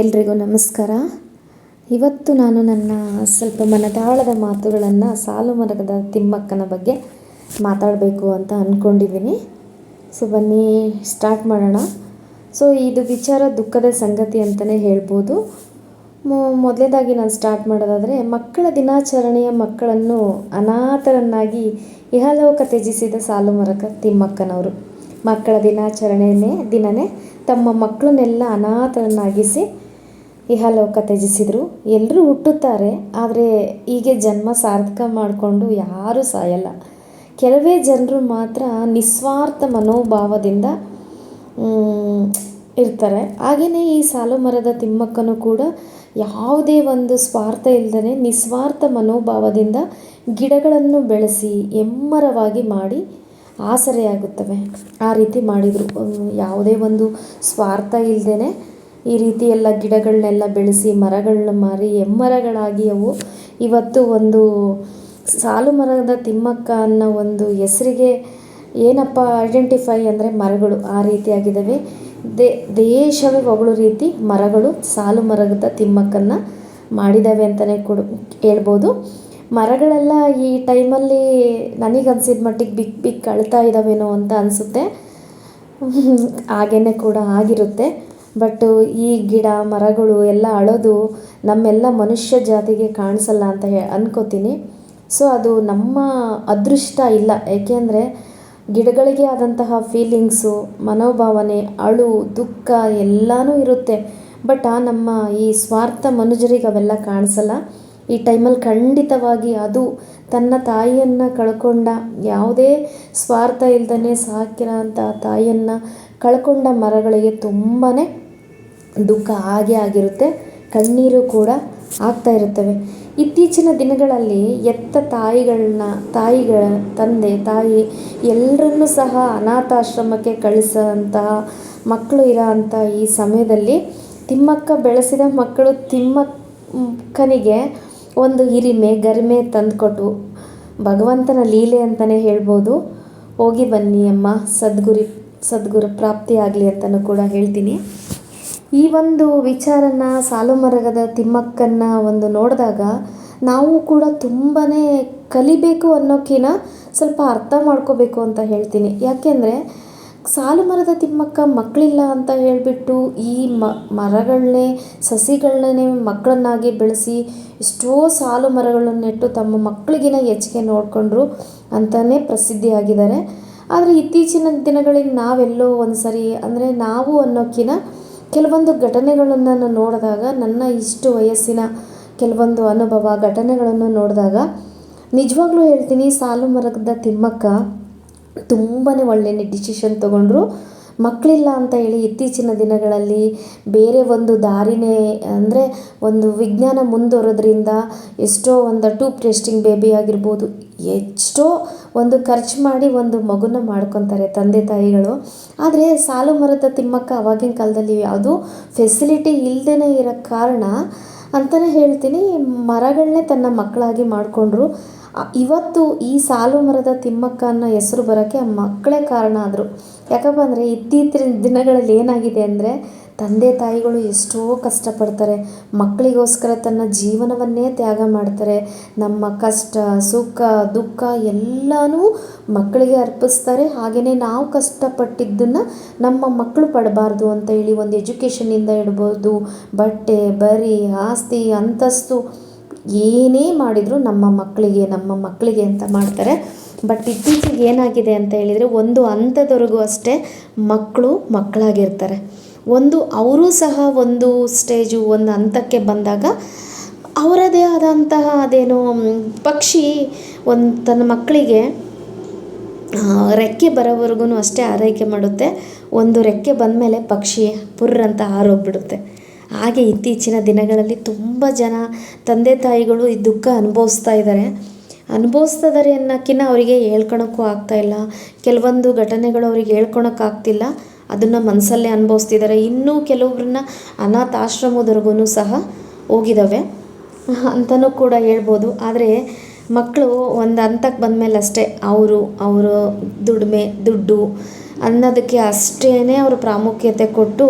ಎಲ್ರಿಗೂ ನಮಸ್ಕಾರ. ಇವತ್ತು ನಾನು ನನ್ನ ಸ್ವಲ್ಪ ಮನದಾಳದ ಮಾತುಗಳನ್ನು ಸಾಲು ಮರಗದ ತಿಮ್ಮಕ್ಕನ ಬಗ್ಗೆ ಮಾತಾಡಬೇಕು ಅಂತ ಅಂದ್ಕೊಂಡಿದ್ದೀನಿ ಸೊ ಬನ್ನಿ, ಸ್ಟಾರ್ಟ್ ಮಾಡೋಣ. ಸೊ ಇದು ವಿಚಾರ ದುಃಖದ ಸಂಗತಿ ಅಂತಲೇ ಹೇಳ್ಬೋದು. ಮೊದಲೇದಾಗಿ ನಾನು ಸ್ಟಾರ್ಟ್ ಮಾಡೋದಾದರೆ, ಮಕ್ಕಳ ದಿನಾಚರಣೆಯ ಮಕ್ಕಳನ್ನು ಅನಾಥರನ್ನಾಗಿ ಇಹಲೋಕ ತ್ಯಜಿಸಿದ ಸಾಲು ಮರಕ ತಿಮ್ಮಕ್ಕನವರು. ಮಕ್ಕಳ ದಿನಾಚರಣೆಯೇ ದಿನನೇ ತಮ್ಮ ಮಕ್ಕಳನ್ನೆಲ್ಲ ಅನಾಥರನ್ನಾಗಿಸಿ ಇಹಲೋಕ ತ್ಯಜಿಸಿದರು. ಎಲ್ಲರೂ ಹುಟ್ಟುತ್ತಾರೆ, ಆದರೆ ಹೀಗೆ ಜನ್ಮ ಸಾರ್ಥಕ ಮಾಡಿಕೊಂಡು ಯಾರೂ ಸಾಯಲ್ಲ. ಕೆಲವೇ ಜನರು ಮಾತ್ರ ನಿಸ್ವಾರ್ಥ ಮನೋಭಾವದಿಂದ ಇರ್ತಾರೆ. ಹಾಗೆಯೇ ಈ ಸಾಲು ಮರದ ತಿಮ್ಮಕ್ಕನು ಕೂಡ ಯಾವುದೇ ಒಂದು ಸ್ವಾರ್ಥ ಇಲ್ಲದೇ ನಿಸ್ವಾರ್ಥ ಮನೋಭಾವದಿಂದ ಗಿಡಗಳನ್ನು ಬೆಳೆಸಿ ಎಮ್ಮರವಾಗಿ ಮಾಡಿ ಆಸರೆಯಾಗುತ್ತವೆ. ಆ ರೀತಿ ಮಾಡಿದರು. ಯಾವುದೇ ಒಂದು ಸ್ವಾರ್ಥ ಇಲ್ಲದೇ ಈ ರೀತಿ ಎಲ್ಲ ಗಿಡಗಳನ್ನೆಲ್ಲ ಬೆಳೆಸಿ, ಮರಗಳನ್ನ ಮಾರಿ ಎಮ್ಮರಗಳಾಗಿ ಅವು. ಇವತ್ತು ಒಂದು ಸಾಲು ಮರದ ತಿಮ್ಮಕ್ಕ ಅನ್ನೋ ಒಂದು ಹೆಸರಿಗೆ ಏನಪ್ಪ ಐಡೆಂಟಿಫೈ ಅಂದರೆ ಮರಗಳು ಆ ರೀತಿಯಾಗಿದ್ದಾವೆ ದೇ, ದೇಶವೇ ಹೊಗಳೋ ರೀತಿ ಮರಗಳು ಸಾಲು ಮರದ ತಿಮ್ಮಕ್ಕನ್ನು ಮಾಡಿದ್ದಾವೆ ಅಂತಲೇ ಕೂಡ ಹೇಳ್ಬೋದು. ಮರಗಳೆಲ್ಲ ಈ ಟೈಮಲ್ಲಿ ನನಗೆ ಅನ್ಸಿದ ಮಟ್ಟಿಗೆ ಬಿಕ್ ಬಿಕ್ ಅಳ್ತಾ ಇದ್ದಾವೇನೋ ಅಂತ ಅನಿಸುತ್ತೆ. ಹಾಗೇ ಕೂಡ ಆಗಿರುತ್ತೆ. ಬಟ್ ಈ ಗಿಡ, ಮರಗಳು ಎಲ್ಲ ಅಳೋದು ನಮ್ಮೆಲ್ಲ ಮನುಷ್ಯ ಜಾತಿಗೆ ಕಾಣಿಸಲ್ಲ ಅಂತ ಹೇ, ಅನ್ಕೋತೀನಿ. ಸೊ ಅದು ನಮ್ಮ ಅದೃಷ್ಟ ಇಲ್ಲ. ಏಕೆಂದರೆ ಗಿಡಗಳಿಗೆ ಆದಂತಹ ಫೀಲಿಂಗ್ಸು ಮನೋಭಾವನೆ, ಅಳು, ದುಃಖ ಎಲ್ಲನೂ ಇರುತ್ತೆ. ಬಟ್ ಆ ನಮ್ಮ ಈ ಸ್ವಾರ್ಥ ಮನುಜರಿಗೆ ಅವೆಲ್ಲ ಕಾಣಿಸಲ್ಲ. ಈ ಟೈಮಲ್ಲಿ ಖಂಡಿತವಾಗಿ ಅದು ತನ್ನ ತಾಯಿಯನ್ನು ಕಳ್ಕೊಂಡ ಯಾವುದೇ ಸ್ವಾರ್ಥ ಇಲ್ದೇ ಸಾಕಿರೋ ಅಂಥ ತಾಯಿಯನ್ನು ಕಳ್ಕೊಂಡ ಮರಗಳಿಗೆ ತುಂಬಾ ದುಃಖ ಆಗೇ ಆಗಿರುತ್ತೆ, ಕಣ್ಣೀರು ಕೂಡ ಆಗ್ತಾ ಇರುತ್ತವೆ. ಇತ್ತೀಚಿನ ದಿನಗಳಲ್ಲಿ ಎತ್ತ ತಾಯಿಗಳನ್ನ, ತಾಯಿಗಳ ತಂದೆ, ತಾಯಿ ಎಲ್ಲರನ್ನೂ ಸಹ ಅನಾಥಾಶ್ರಮಕ್ಕೆ ಕಳಿಸೋಂತಹ ಮಕ್ಕಳು ಇರೋಂಥ ಈ ಸಮಯದಲ್ಲಿ ತಿಮ್ಮಕ್ಕ ಬೆಳೆಸಿದ ಮಕ್ಕಳು ತಿಮ್ಮಕ್ಕನಿಗೆ ಒಂದು ಹಿರಿಮೆ, ಗರಿಮೆ ತಂದುಕೊಟ್ಟು ಭಗವಂತನ ಲೀಲೆ ಅಂತಲೇ ಹೇಳ್ಬೋದು. ಹೋಗಿ ಬನ್ನಿ ಅಮ್ಮ, ಸದ್ಗುರಿ, ಸದ್ಗುರು ಪ್ರಾಪ್ತಿಯಾಗಲಿ ಅಂತಲೂ ಕೂಡ ಹೇಳ್ತೀನಿ. ಈ ಒಂದು ವಿಚಾರನ ಸಾಲು ಮರಗದ ತಿಮ್ಮಕ್ಕನ್ನ ಒಂದು ನೋಡಿದಾಗ ನಾವು ಕೂಡ ತುಂಬಾ ಕಲಿಬೇಕು ಅನ್ನೋಕ್ಕಿಂತ ಸ್ವಲ್ಪ ಅರ್ಥ ಮಾಡ್ಕೋಬೇಕು ಅಂತ ಹೇಳ್ತೀನಿ. ಯಾಕೆಂದರೆ ಸಾಲು ಮರದ ತಿಮ್ಮಕ್ಕ ಮಕ್ಕಳಿಲ್ಲ ಅಂತ ಹೇಳಿಬಿಟ್ಟು ಈ ಮರಗಳನ್ನೇ ಸಸಿಗಳನ್ನೇ ಮಕ್ಕಳನ್ನಾಗಿ ಬೆಳೆಸಿ ಎಷ್ಟೋ ಸಾಲು ಮರಗಳನ್ನಿಟ್ಟು ನೆಟ್ಟು ತಮ್ಮ ಮಕ್ಕಳಿಗಿನ ಹೆಚ್ಚಿಗೆ ನೋಡಿಕೊಂಡ್ರು ಅಂತಲೇ ಪ್ರಸಿದ್ಧಿಯಾಗಿದ್ದಾರೆ ಆದರೆ ಇತ್ತೀಚಿನ ದಿನಗಳಿಗೆ ನಾವೆಲ್ಲೋ ಒಂದು ಸರಿ ಅಂದರೆ ನಾವು ಅನ್ನೋಕ್ಕಿಂತ ಕೆಲವೊಂದು ಘಟನೆಗಳನ್ನು ನೋಡಿದಾಗ, ನನ್ನ ಇಷ್ಟು ವಯಸ್ಸಿನ ಕೆಲವೊಂದು ಅನುಭವ, ಘಟನೆಗಳನ್ನು ನೋಡಿದಾಗ, ನಿಜವಾಗ್ಲೂ ಹೇಳ್ತೀನಿ, ಸಾಲು ಮರದ ತಿಮ್ಮಕ್ಕ ತುಂಬಾ ಒಳ್ಳೆಯ ಡಿಸಿಷನ್ ತೊಗೊಂಡ್ರು. ಮಕ್ಕಳಿಲ್ಲ ಅಂತ ಹೇಳಿ ಇತ್ತೀಚಿನ ದಿನಗಳಲ್ಲಿ ಬೇರೆ ಒಂದು ದಾರಿನೇ, ಅಂದರೆ ಒಂದು ವಿಜ್ಞಾನ ಮುಂದುವರೋದ್ರಿಂದ ಎಷ್ಟೋ ಒಂದು ಟೂಬ್ ಟೆಸ್ಟಿಂಗ್ ಬೇಬಿ ಆಗಿರ್ಬೋದು, ಎಷ್ಟೋ ಒಂದು ಖರ್ಚು ಮಾಡಿ ಒಂದು ಮಗುನ ಮಾಡ್ಕೊತಾರೆ ತಂದೆ ತಾಯಿಗಳು. ಆದರೆ ಸಾಲು ಮರದ ತಿಮ್ಮಕ್ಕ ಆವಾಗಿನ ಕಾಲದಲ್ಲಿ ಯಾವುದು ಫೆಸಿಲಿಟಿ ಇಲ್ಲದೇ ಇರೋ ಕಾರಣ ಅಂತಲೇ ಹೇಳ್ತೀನಿ ಮರಗಳನ್ನೇ ತನ್ನ ಮಕ್ಕಳಾಗಿ ಮಾಡಿಕೊಂಡ್ರು. ಇವತ್ತು ಈ ಸಾಲು ಮರದ ತಿಮ್ಮಕ್ಕ ಹೆಸರು ಬರೋಕ್ಕೆ ಮಕ್ಕಳೇ ಕಾರಣ ಆದರು. ಯಾಕಪ್ಪ ಅಂದರೆ ಇತ್ತೀಚಿನ ದಿನಗಳಲ್ಲಿ ಏನಾಗಿದೆ ಅಂದರೆ ತಂದೆ ತಾಯಿಗಳು ಎಷ್ಟೋ ಕಷ್ಟಪಡ್ತಾರೆ. ಮಕ್ಕಳಿಗೋಸ್ಕರ ತನ್ನ ಜೀವನವನ್ನೇ ತ್ಯಾಗ ಮಾಡ್ತಾರೆ. ನಮ್ಮ ಕಷ್ಟ, ಸುಖ, ದುಃಖ ಎಲ್ಲನೂ ಮಕ್ಕಳಿಗೆ ಅರ್ಪಿಸ್ತಾರೆ. ಹಾಗೆಯೇ ನಾವು ಕಷ್ಟಪಟ್ಟಿದ್ದನ್ನು ನಮ್ಮ ಮಕ್ಕಳು ಪಡಬಾರ್ದು ಅಂತ ಹೇಳಿ ಒಂದು ಎಜುಕೇಷನ್ನಿಂದ ಇಡ್ಬೋದು ಬಟ್ಟೆ, ಬರಿ, ಆಸ್ತಿ, ಅಂತಸ್ತು ಏನೇ ಮಾಡಿದರೂ ನಮ್ಮ ಮಕ್ಕಳಿಗೆ ನಮ್ಮ ಮಕ್ಕಳಿಗೆ ಅಂತ ಮಾಡ್ತಾರೆ. ಬಟ್ ಇತ್ತೀಚೆಗೆ ಏನಾಗಿದೆ ಅಂತ ಹೇಳಿದರೆ ಒಂದು ಹಂತದವರೆಗೂ ಅಷ್ಟೇ ಮಕ್ಕಳು ಮಕ್ಕಳಾಗಿರ್ತಾರೆ. ಒಂದು ಅವರೂ ಸಹ ಒಂದು ಸ್ಟೇಜು ಒಂದು ಹಂತಕ್ಕೆ ಬಂದಾಗ ಅವರದೇ ಆದಂತಹ ಅದೇನೋ ಪಕ್ಷಿ ಒಂದು ತನ್ನ ಮಕ್ಕಳಿಗೆ ರೆಕ್ಕೆ ಬರೋವರೆಗೂ ಅಷ್ಟೇ ಆರೈಕೆ ಮಾಡುತ್ತೆ. ಒಂದು ರೆಕ್ಕೆ ಬಂದಮೇಲೆ ಪಕ್ಷಿ ಪುರ್ರಂತ ಹಾರೋಗ್ಬಿಡುತ್ತೆ. ಹಾಗೆ ಇತ್ತೀಚಿನ ದಿನಗಳಲ್ಲಿ ತುಂಬ ಜನ ತಂದೆ ತಾಯಿಗಳು ಈ ದುಃಖ ಅನುಭವಿಸ್ತಾ ಇದ್ದಾರೆ. ಅನುಭವಿಸ್ತಾ ಅನ್ನೋಕ್ಕಿಂತ ಅವರಿಗೆ ಹೇಳ್ಕೊಳಕ್ಕೂ ಆಗ್ತಾಯಿಲ್ಲ ಕೆಲವೊಂದು ಘಟನೆಗಳು ಅವ್ರಿಗೆ ಹೇಳ್ಕೊಳಕ್ಕಾಗ್ತಿಲ್ಲ ಅದನ್ನು ಮನಸ್ಸಲ್ಲೇ ಅನುಭವಿಸ್ತಿದ್ದಾರೆ. ಇನ್ನೂ ಕೆಲವ್ರನ್ನ ಅನಾಥಾಶ್ರಮದವರೆಗೂ ಸಹ ಹೋಗಿದ್ದಾವೆ ಅಂತಲೂ ಕೂಡ ಹೇಳ್ಬೋದು. ಆದರೆ ಮಕ್ಕಳು ಒಂದು ಹಂತಕ್ಕೆ ಬಂದಮೇಲೆ ಅಷ್ಟೇ ಅವರು ಅವರು ದುಡಿಮೆ, ದುಡ್ಡು ಅನ್ನೋದಕ್ಕೆ ಅಷ್ಟೇ ಅವರು ಪ್ರಾಮುಖ್ಯತೆ ಕೊಟ್ಟು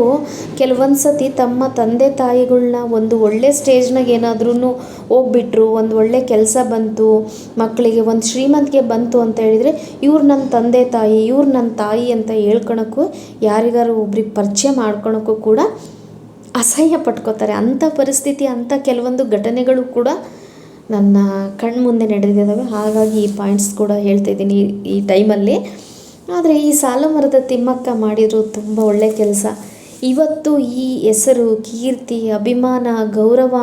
ಕೆಲವೊಂದು ಸತಿ ತಮ್ಮ ತಂದೆ ತಾಯಿಗಳನ್ನ ಒಂದು ಒಳ್ಳೆ ಸ್ಟೇಜ್ನಾಗ ಏನಾದ್ರೂ ಹೋಗ್ಬಿಟ್ರು, ಒಂದು ಒಳ್ಳೆ ಕೆಲಸ ಬಂತು ಮಕ್ಕಳಿಗೆ ಒಂದು ಶ್ರೀಮಂತಿಗೆ ಬಂತು ಅಂತ ಹೇಳಿದರೆ ಇವ್ರು ನನ್ನ ತಂದೆ ತಾಯಿ, ಇವ್ರು ನನ್ನ ತಾಯಿ ಅಂತ ಹೇಳ್ಕೊಳಕ್ಕೂ ಯಾರಿಗಾರು ಒಬ್ರಿಗೆ ಪರಿಚಯ ಮಾಡ್ಕೊಳಕ್ಕೂ ಕೂಡ ಅಸಹ್ಯ ಪಟ್ಕೋತಾರೆ. ಅಂಥ ಪರಿಸ್ಥಿತಿ, ಅಂಥ ಕೆಲವೊಂದು ಘಟನೆಗಳು ಕೂಡ ನನ್ನ ಕಣ್ಮುಂದೆ ನಡೆದಿದ್ದಾವೆ. ಹಾಗಾಗಿ ಈ ಪಾಯಿಂಟ್ಸ್ ಕೂಡ ಹೇಳ್ತಾ ಇದ್ದೀನಿ ಈ ಟೈಮಲ್ಲಿ ಆದರೆ ಈ ಸಾಲ ಮರದ ತಿಮ್ಮಕ್ಕ ಮಾಡಿರೋ ತುಂಬ ಒಳ್ಳೆ ಕೆಲಸ. ಇವತ್ತು ಈ ಹೆಸರು, ಕೀರ್ತಿ, ಅಭಿಮಾನ, ಗೌರವ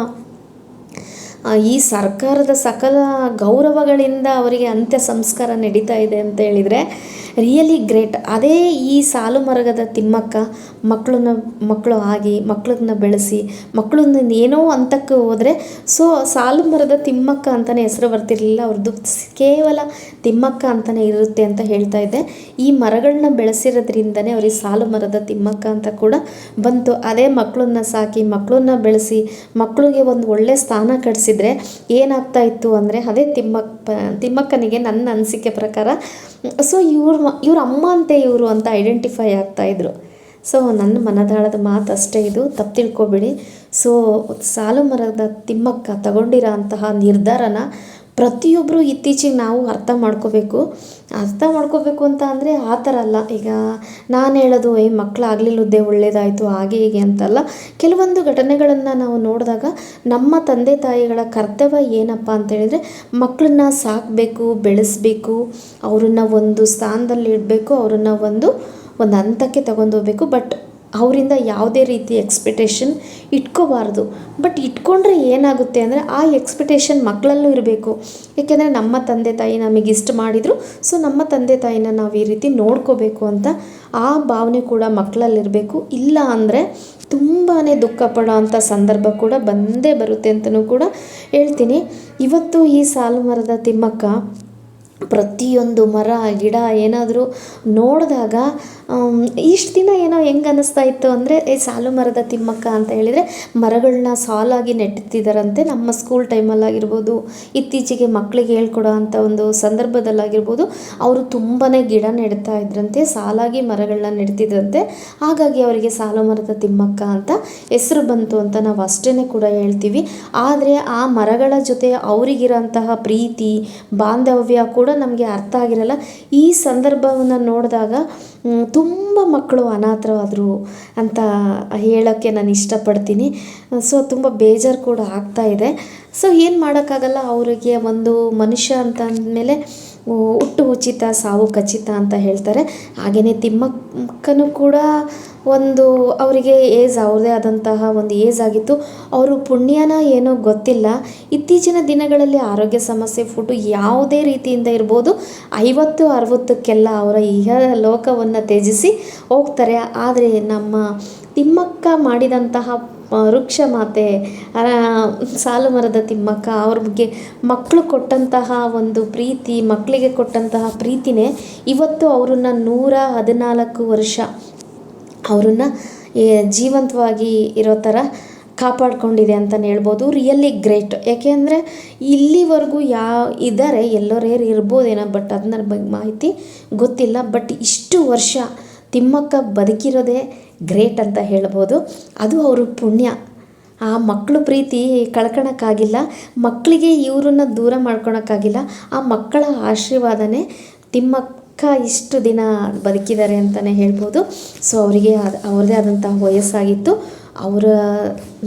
ಈ ಸರ್ಕಾರದ ಸಕಲ ಗೌರವಗಳಿಂದ ಅವರಿಗೆ ಅಂತ್ಯ ಸಂಸ್ಕಾರ ನಡೀತಾ ಇದೆ ಅಂತ ಹೇಳಿದರೆ ರಿಯಲಿ ಗ್ರೇಟ್ ಅದೇ ಈ ಸಾಲು ಮರಗದ ತಿಮ್ಮಕ್ಕ ಮಕ್ಕಳನ್ನ ಮಕ್ಕಳು ಆಗಿ ಮಕ್ಕಳನ್ನ ಬೆಳೆಸಿ ಮಕ್ಕಳನ್ನ ಏನೋ ಹಂತಕ್ಕೆ ಹೋದರೆ ಸೊ ಸಾಲು ಮರದ ತಿಮ್ಮಕ್ಕ ಅಂತಲೇ ಹೆಸರು ಬರ್ತಿರಲಿಲ್ಲ. ಅವ್ರದ್ದು ಕೇವಲ ತಿಮ್ಮಕ್ಕ ಅಂತಲೇ ಇರುತ್ತೆ ಅಂತ ಹೇಳ್ತಾ ಇದ್ದೆ. ಈ ಮರಗಳನ್ನ ಬೆಳೆಸಿರೋದ್ರಿಂದನೇ ಅವ್ರಿಗೆ ಸಾಲು ಮರದ ತಿಮ್ಮಕ್ಕ ಅಂತ ಕೂಡ ಬಂತು. ಅದೇ ಮಕ್ಕಳನ್ನ ಸಾಕಿ ಮಕ್ಕಳನ್ನ ಬೆಳೆಸಿ ಮಕ್ಕಳಿಗೆ ಒಂದು ಒಳ್ಳೆ ಸ್ಥಾನ ಕಡಿಸಿದ್ರೆ ಏನಾಗ್ತಾ ಇತ್ತು ಅಂದರೆ, ಅದೇ ತಿಮ್ಮಕ್ಕ ತಿಮ್ಮಕ್ಕನಿಗೆ ನನ್ನ ಅನಿಸಿಕೆ ಪ್ರಕಾರ ಸೊ ಇವ್ರು ಇವ್ರ ಅಮ್ಮ ಅಂತೆ ಇವರು ಅಂತ ಐಡೆಂಟಿಫೈ ಆಗ್ತಾಯಿದ್ರು ಸೊ ನನ್ನ ಮನದಾಳದ ಮಾತು ಅಷ್ಟೇ ಇದು, ತಪ್ಪು ತಿಳ್ಕೊಬೇಡಿ. ಸೊ ಸಾಲು ಮರದ ತಿಮ್ಮಕ್ಕ ತಗೊಂಡಿರೋ ಅಂತಹ ನಿರ್ಧಾರನ ಪ್ರತಿಯೊಬ್ಬರು ಇತ್ತೀಚೆಗೆ ನಾವು ಅರ್ಥ ಮಾಡ್ಕೋಬೇಕು. ಅರ್ಥ ಮಾಡ್ಕೋಬೇಕು ಅಂತ ಅಂದರೆ ಆ ಥರ ಅಲ್ಲ. ಈಗ ನಾನು ಹೇಳೋದು ಏ ಆಗಲಿಲ್ಲದೆ ಒಳ್ಳೇದಾಯಿತು, ಹಾಗೆ ಹೀಗೆ ಅಂತಲ್ಲ ಕೆಲವೊಂದು ಘಟನೆಗಳನ್ನು ನಾವು ನೋಡಿದಾಗ ನಮ್ಮ ತಂದೆ ತಾಯಿಗಳ ಕರ್ತವ್ಯ ಏನಪ್ಪ ಅಂತ ಹೇಳಿದರೆ ಮಕ್ಕಳನ್ನ ಸಾಕಬೇಕು, ಬೆಳೆಸಬೇಕು, ಅವ್ರನ್ನ ಒಂದು ಸ್ಥಾನದಲ್ಲಿ ಇಡಬೇಕು ಅವ್ರನ್ನ ಒಂದು ಒಂದು ಹಂತಕ್ಕೆ ತಗೊಂಡೋಗ್ಬೇಕು ಬಟ್ ಅವರಿಂದ ಯಾವುದೇ ರೀತಿ ಎಕ್ಸ್ಪೆಕ್ಟೇಷನ್ ಇಟ್ಕೋಬಾರ್ದು. ಬಟ್ ಇಟ್ಕೊಂಡ್ರೆ ಏನಾಗುತ್ತೆ ಅಂದರೆ ಆ ಎಕ್ಸ್ಪೆಕ್ಟೇಷನ್ ಮಕ್ಕಳಲ್ಲೂ ಇರಬೇಕು. ಏಕೆಂದರೆ ನಮ್ಮ ತಂದೆ ತಾಯಿ ನಮಗೆ ಇಷ್ಟು ಮಾಡಿದರು ಸೊ ನಮ್ಮ ತಂದೆ ತಾಯಿನ ನಾವು ಈ ರೀತಿ ನೋಡ್ಕೋಬೇಕು ಅಂತ ಆ ಭಾವನೆ ಕೂಡ ಮಕ್ಕಳಲ್ಲಿರಬೇಕು ಇಲ್ಲ ಅಂದರೆ ತುಂಬಾ ದುಃಖ ಪಡೋ ಅಂಥ ಸಂದರ್ಭ ಕೂಡ ಬಂದೇ ಬರುತ್ತೆ ಅಂತಲೂ ಕೂಡ ಹೇಳ್ತೀನಿ. ಇವತ್ತು ಈ ಸಾಲು ಮರದ ತಿಮ್ಮಕ್ಕ ಪ್ರತಿಯೊಂದು ಮರ, ಗಿಡ ಏನಾದರೂ ನೋಡಿದಾಗ ಇಷ್ಟು ದಿನ ಏನೋ ಹೆಂಗೆ ಅನ್ನಿಸ್ತಾ ಇತ್ತು ಅಂದರೆ ಈ ಸಾಲು ಮರದ ತಿಮ್ಮಕ್ಕ ಅಂತ ಹೇಳಿದರೆ ಮರಗಳನ್ನ ಸಾಲಾಗಿ ನೆಟ್ಟಿದ್ದಾರಂತೆ ನಮ್ಮ ಸ್ಕೂಲ್ ಟೈಮಲ್ಲಾಗಿರ್ಬೋದು ಇತ್ತೀಚೆಗೆ ಮಕ್ಕಳಿಗೆ ಹೇಳ್ಕೊಡೋ ಅಂಥ ಒಂದು ಸಂದರ್ಭದಲ್ಲಾಗಿರ್ಬೋದು, ಅವರು ತುಂಬಾ ಗಿಡ ನೆಡ್ತಾ ಇದ್ರಂತೆ, ಸಾಲಾಗಿ ಮರಗಳನ್ನ ನೆಡ್ತಿದ್ರಂತೆ. ಹಾಗಾಗಿ ಅವರಿಗೆ ಸಾಲು ಮರದ ತಿಮ್ಮಕ್ಕ ಅಂತ ಹೆಸರು ಬಂತು ಅಂತ ನಾವು ಅಷ್ಟೇ ಕೂಡ ಹೇಳ್ತೀವಿ. ಆದರೆ ಆ ಮರಗಳ ಜೊತೆ ಅವರಿಗಿರೋಂತಹ ಪ್ರೀತಿ, ಬಾಂಧವ್ಯ ಕೂಡ ನಮಗೆ ಅರ್ಥ ಆಗಿರಲ್ಲ. ಈ ಸಂದರ್ಭವನ್ನು ನೋಡಿದಾಗ ತುಂಬ ಮಕ್ಕಳು ಅನಾಥರಾದರು ಅಂತ ಹೇಳೋಕ್ಕೆ ನಾನು ಇಷ್ಟಪಡ್ತೀನಿ. ಸೊ, ತುಂಬ ಬೇಜಾರು ಕೂಡ ಆಗ್ತಾ ಇದೆ. ಸೊ, ಏನು ಮಾಡೋಕ್ಕಾಗಲ್ಲ ಅವರಿಗೆ ಒಂದು ಮನುಷ್ಯ ಅಂತ ಅಂದಮೇಲೆ ಹುಟ್ಟು ಉಚಿತ ಸಾವು ಖಚಿತ ಅಂತ ಹೇಳ್ತಾರೆ. ಹಾಗೆಯೇ ತಿಮ್ಮಕ್ಕನೂ ಕೂಡ ಒಂದು ಅವರಿಗೆ ಏಜ್, ಅವ್ರದ್ದೇ ಆದಂತಹ ಒಂದು ಏಜ್ ಆಗಿತ್ತು. ಅವರು ಪುಣ್ಯನ ಏನೋ ಗೊತ್ತಿಲ್ಲ. ಇತ್ತೀಚಿನ ದಿನಗಳಲ್ಲಿ ಆರೋಗ್ಯ ಸಮಸ್ಯೆ ಫುಡ್ಡು ಯಾವುದೇ ರೀತಿಯಿಂದ ಇರ್ಬೋದು. ಐವತ್ತು, ಅರವತ್ತಕ್ಕೆಲ್ಲ ಅವರ ಇಹ ಲೋಕವನ್ನು ತ್ಯಜಿಸಿ ಹೋಗ್ತಾರೆ. ಆದರೆ ನಮ್ಮ ತಿಮ್ಮಕ್ಕ ಮಾಡಿದಂತಹ ವೃಕ್ಷ ಮಾತೆ ಸಾಲು ಮರದ ತಿಮ್ಮಕ್ಕ, ಅವ್ರ ಬಗ್ಗೆ ಮಕ್ಕಳು ಕೊಟ್ಟಂತಹ ಒಂದು ಪ್ರೀತಿ ಮಕ್ಕಳಿಗೆ ಕೊಟ್ಟಂತಹ ಪ್ರೀತಿನೇ ಇವತ್ತು ಅವರನ್ನ ನೂರ ಹದಿನಾಲ್ಕು ವರ್ಷ ಅವರನ್ನು ಜೀವಂತವಾಗಿ ಇರೋ ಥರ ಕಾಪಾಡ್ಕೊಂಡಿದೆ ಅಂತಲೇ ಹೇಳ್ಬೋದು. ರಿಯಲಿ ಗ್ರೇಟ್ ಯಾಕೆ ಅಂದರೆ ಇಲ್ಲಿವರೆಗೂ ಯಾವ ಇದ್ದಾರೆ ಎಲ್ಲರೇರು ಇರ್ಬೋದೇನೋ ಬಟ್ ಅದನ್ನ ಬಗ್ಗೆ ಮಾಹಿತಿ ಗೊತ್ತಿಲ್ಲ. ಬಟ್ ಇಷ್ಟು ವರ್ಷ ತಿಮ್ಮಕ್ಕ ಬದುಕಿರೋದೇ ಗ್ರೇಟ್ ಅಂತ ಹೇಳ್ಬೋದು. ಅದು ಅವರು ಪುಣ್ಯ. ಆ ಮಕ್ಕಳು ಪ್ರೀತಿ ಕಳ್ಕೊಳಕ್ಕಾಗಿಲ್ಲ ಮಕ್ಕಳಿಗೆ ಇವ್ರನ್ನ ದೂರ ಮಾಡ್ಕೊಳಕ್ಕಾಗಿಲ್ಲ. ಆ ಮಕ್ಕಳ ಆಶೀರ್ವಾದನೇ ತಿಮ್ಮಕ್ಕ ಇಷ್ಟು ದಿನ ಬದುಕಿದ್ದಾರೆ ಅಂತಲೇ ಹೇಳ್ಬೋದು. ಸೊ ಅವರಿಗೆ ಅವ್ರದ್ದೇ ಆದಂತಹ ವಯಸ್ಸಾಗಿತ್ತು. ಅವರ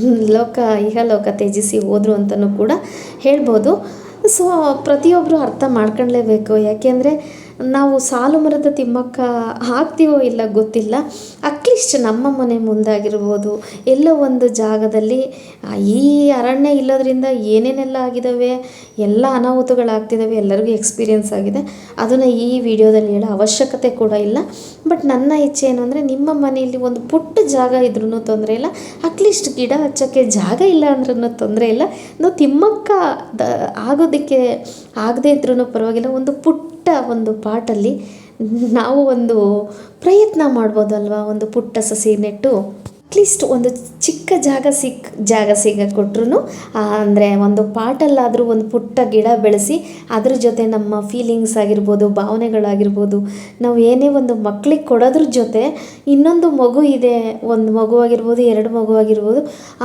ಲೋಕ, ಇಹಲೋಕ ತ್ಯಜಿಸಿ ಹೋದರು ಅಂತಲೂ ಕೂಡ ಹೇಳ್ಬೋದು. ಸೊ ಪ್ರತಿಯೊಬ್ಬರು ಅರ್ಥ ಮಾಡ್ಕೊಳ್ಳೇಬೇಕು ಯಾಕೆಂದರೆ ನಾವು ಸಾಲು ಮರದ ತಿಮ್ಮಕ್ಕ ಹಾಕ್ತೀವೋ ಇಲ್ಲ ಗೊತ್ತಿಲ್ಲ. ಅಟ್ಲೀಸ್ಟ್ ನಮ್ಮ ಮನೆ ಮುಂದಾಗಿರ್ಬೋದು. ಎಲ್ಲೋ ಒಂದು ಜಾಗದಲ್ಲಿ ಈ ಅರಣ್ಯ ಇಲ್ಲೋದ್ರಿಂದ ಏನೇನೆಲ್ಲ ಆಗಿದ್ದಾವೆ ಎಲ್ಲ ಅನಾಹುತಗಳಾಗ್ತಿದ್ದಾವೆ ಎಲ್ಲರಿಗೂ ಎಕ್ಸ್ಪೀರಿಯನ್ಸ್ ಆಗಿದೆ. ಅದನ್ನು ಈ ವಿಡಿಯೋದಲ್ಲಿ ಹೇಳೋ ಅವಶ್ಯಕತೆ ಕೂಡ ಇಲ್ಲ. ಬಟ್ ನನ್ನ ಇಚ್ಛೆ ಏನು ಅಂದರೆ, ನಿಮ್ಮ ಮನೆಯಲ್ಲಿ ಒಂದು ಪುಟ್ಟ ಜಾಗ ಇದ್ರೂ ತೊಂದರೆ ಇಲ್ಲ. ಅಟ್ಲೀಸ್ಟ್ ಗಿಡ ಹಚ್ಚೋಕ್ಕೆ ಜಾಗ ಇಲ್ಲ ಅಂದ್ರೂ ತೊಂದರೆ ಇಲ್ಲ. ನಾವು ತಿಮ್ಮಕ್ಕ ದ ಆಗೋದಕ್ಕೆ ಆಗದೇ ಇದ್ರೂ ಪರವಾಗಿಲ್ಲ. ಒಂದು ಪುಟ್ಟ ಒಂದು ಪಾಟಲ್ಲಿ ನಾವು ಒಂದು ಪ್ರಯತ್ನ ಮಾಡ್ಬೋದಲ್ವಾ? ಒಂದು ಪುಟ್ಟ ಸಸಿ ನೆಟ್ಟು? ಅಟ್ಲೀಸ್ಟ್ ಒಂದು ಚಿಕ್ಕ ಜಾಗ ಸಿಕ್ಕ ಜಾಗ ಸಿಗ ಕೊಟ್ರು ಅಂದರೆ ಒಂದು ಪಾಟಲ್ಲಾದರೂ ಒಂದು ಪುಟ್ಟ ಗಿಡ ಬೆಳೆಸಿ ಅದ್ರ ಜೊತೆ ನಮ್ಮ ಫೀಲಿಂಗ್ಸ್ ಆಗಿರ್ಬೋದು, ಭಾವನೆಗಳಾಗಿರ್ಬೋದು, ನಾವು ಏನೇ ಒಂದು ಮಕ್ಳಿಗೆ ಕೊಡೋದ್ರ ಜೊತೆ ಇನ್ನೊಂದು ಮಗು ಇದೆ, ಒಂದು ಮಗು ಆಗಿರ್ಬೋದು, ಎರಡು ಮಗು ಆಗಿರ್ಬೋದು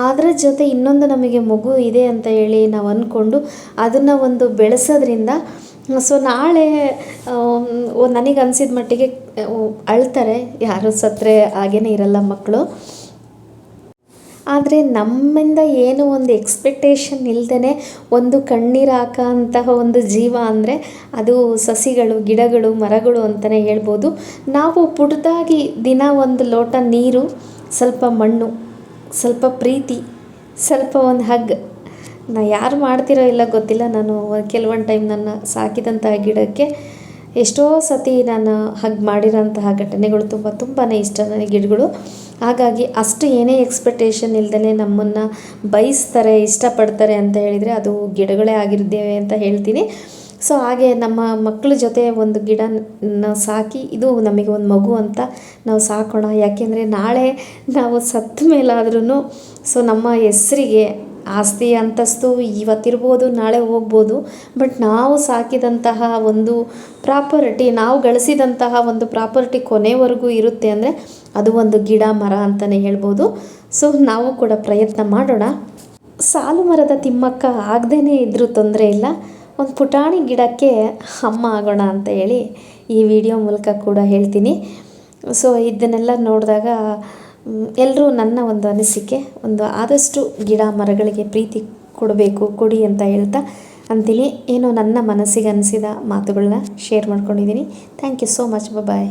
ಅದರ ಜೊತೆ ಇನ್ನೊಂದು ನಮಗೆ ಮಗು ಇದೆ ಅಂತ ಹೇಳಿ ನಾವು ಅಂದ್ಕೊಂಡು ಅದನ್ನು ಒಂದು ಬೆಳೆಸೋದ್ರಿಂದ, ಸೊ ನಾಳೆ ನನಗೆ ಅನ್ಸಿದ ಮಟ್ಟಿಗೆ ಅಳ್ತಾರೆ, ಯಾರು ಸತ್ತರೆ ಹಾಗೇನೇ ಇರಲ್ಲ ಮಕ್ಕಳು ಆದರೆ ನಮ್ಮಿಂದ ಏನು ಒಂದು ಎಕ್ಸ್ಪೆಕ್ಟೇಷನ್ ಇಲ್ದೇ ಒಂದು ಕಣ್ಣೀರು ಹಾಕೋಂತಹ ಒಂದು ಜೀವ ಅಂದರೆ ಅದು ಸಸಿಗಳು, ಗಿಡಗಳು, ಮರಗಳು ಅಂತಲೇ ಹೇಳ್ಬೋದು. ನಾವು ಪುಟ್ಟದಾಗಿ ದಿನ ಒಂದು ಲೋಟ ನೀರು, ಸ್ವಲ್ಪ ಮಣ್ಣು, ಸ್ವಲ್ಪ ಪ್ರೀತಿ, ಸ್ವಲ್ಪ ಒಂದು ಹಗ್. ನಾ ಯಾರು ಮಾಡ್ತಿರೋ ಇಲ್ಲ ಗೊತ್ತಿಲ್ಲ ನಾನು, ಕೆಲವೊಂದು ಟೈಮ್ ನನ್ನ ಸಾಕಿದಂತಹ ಗಿಡಕ್ಕೆ ಎಷ್ಟೋ ಸತಿ ನಾನು ಹಾಗೆ ಮಾಡಿರೋಂತಹ ಘಟನೆಗಳು ತುಂಬ ತುಂಬಾ ಇಷ್ಟ ನನಗೆ ಗಿಡಗಳು. ಹಾಗಾಗಿ ಅಷ್ಟು ಏನೇ ಎಕ್ಸ್ಪೆಕ್ಟೇಷನ್ ಇಲ್ದೇ ನಮ್ಮನ್ನು ಬಯಸ್ತಾರೆ ಇಷ್ಟಪಡ್ತಾರೆ ಅಂತ ಹೇಳಿದರೆ ಅದು ಗಿಡಗಳೇ ಆಗಿರ್ದೇವೆ ಅಂತ ಹೇಳ್ತೀನಿ. ಸೊ ಹಾಗೆ ನಮ್ಮ ಮಕ್ಕಳ ಜೊತೆ ಒಂದು ಗಿಡನ ಸಾಕಿ, ಇದು ನಮಗೆ ಒಂದು ಮಗು ಅಂತ ನಾವು ಸಾಕೋಣ. ಯಾಕೆಂದರೆ ನಾಳೆ ನಾವು ಸತ್ತ ಮೇಲಾದ್ರೂ ಸೊ ನಮ್ಮ ಹೆಸ್ರಿಗೆ ಆಸ್ತಿ ಅಂತಸ್ತು ಇವತ್ತಿರ್ಬೋದು, ನಾಳೆ ಹೋಗ್ಬೋದು. ಬಟ್ ನಾವು ಸಾಕಿದಂತಹ ಒಂದು ಪ್ರಾಪರ್ಟಿ, ನಾವು ಗಳಿಸಿದಂತಹ ಒಂದು ಪ್ರಾಪರ್ಟಿ ಕೊನೆವರೆಗೂ ಇರುತ್ತೆ ಅಂದರೆ ಅದು ಒಂದು ಗಿಡ, ಮರ ಅಂತಲೇ ಹೇಳ್ಬೋದು. ಸೊ ನಾವು ಕೂಡ ಪ್ರಯತ್ನ ಮಾಡೋಣ. ಸಾಲು ಮರದ ತಿಮ್ಮಕ್ಕ ಆಗದೇ ಇದ್ದರೂ ತೊಂದರೆ ಇಲ್ಲ. ಒಂದು ಪುಟಾಣಿ ಗಿಡಕ್ಕೆ ಅಮ್ಮ ಆಗೋಣ ಅಂತ ಹೇಳಿ ಈ ವಿಡಿಯೋ ಮೂಲಕ ಕೂಡ ಹೇಳ್ತೀನಿ. ಸೊ ಇದನ್ನೆಲ್ಲ ನೋಡಿದಾಗ ಎಲ್ಲರೂ ನನ್ನ ಒಂದು ಅನಿಸಿಕೆ, ಒಂದು ಆದಷ್ಟು ಗಿಡ ಮರಗಳಿಗೆ ಪ್ರೀತಿ ಕೊಡಬೇಕು, ಕೊಡಿ ಅಂತ ಹೇಳ್ತಾ ಅಂತೀನಿ. ಏನೋ ನನ್ನ ಮನಸ್ಸಿಗೆ ಅನಿಸಿದ ಮಾತುಗಳನ್ನ ಶೇರ್ ಮಾಡ್ಕೊಂಡಿದ್ದೀನಿ. Thank you so much bye